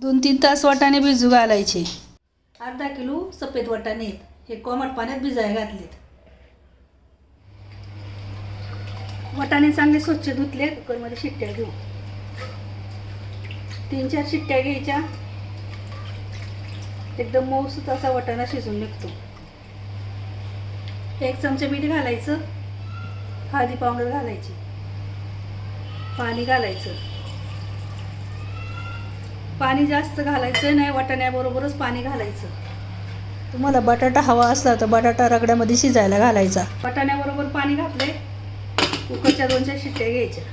दोन तीन तास वाटाणे भिजू घालायचे. अर्धा किलो सफेद वाटाणे. आहेत हे कोमट पाण्यात भिजाय घातलेत. वाटाणे चांगले स्वच्छ धुतले कुकरमध्ये शिट्ट्या घेऊ. तीन चार शिट्ट्या घ्यायच्या. एकदम मऊसूत असा वाटाणा शिजून निघतो. एक चमचा मीठ घालायचं. हळदी पावडर घालायची. पाणी घालायचं. पाणी जास्त घालायचं नाही वाटाण्याबरोबरच पाणी घालायचं. तुम्हाला बटाटा हवा असला तर बटाटा रगड्यामध्ये शिजायला घालायचा. बटाण्याबरोबर पाणी घातले कुकरच्या दोन चार शिट्ट्या घ्यायच्या.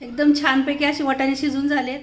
एकदम छानपैकी असे वाटाणे शिजून झालेत.